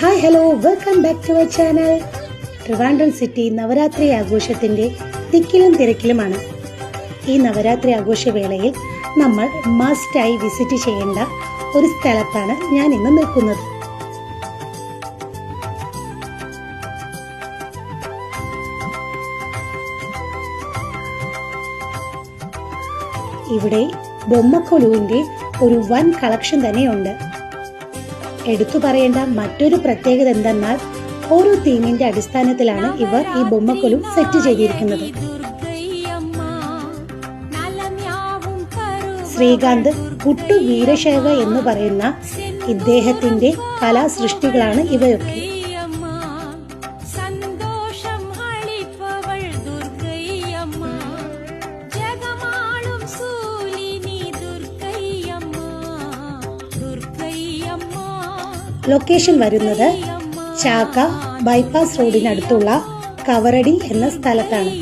Hi hello welcome back to our channel Trivandrum city Navaratri ആഘോഷത്തിന്റെ തിക്കിലും തിരക്കിലുമാണ്. ഈ നവരാത്രി ആഘോഷവേളയിൽ നമ്മൾ മസ്റ്റായി വിസിറ്റ് ചെയ്യേണ്ട ഒരു സ്ഥലത്താണ് ഞാൻ ഇന്ന് നിൽക്കുന്നത്. ഇവിടെ ബൊമ്മക്കൊലുവിന്റെ ഒരു വൻ കളക്ഷൻ തന്നെയുണ്ട്. എടുത്തു പറയേണ്ട മറ്റൊരു പ്രത്യേകത എന്തെന്നാൽ ഓരോ തീമിന്റെ അടിസ്ഥാനത്തിലാണ് ഇവർ ഈ ബൊമ്മക്കൊലും സെറ്റ് ചെയ്തിരിക്കുന്നത്. ശ്രീകാന്ത് കുട്ടു വീരശൈവ എന്ന് പറയുന്ന ഇദ്ദേഹത്തിന്റെ കലാസൃഷ്ടികളാണ് ഇവയൊക്കെ. ലൊക്കേഷൻ വരുന്നത് ചാക്ക ബൈപ്പാസ് റോഡിനടുത്തുള്ള കവറടി എന്ന സ്ഥലത്താണ്.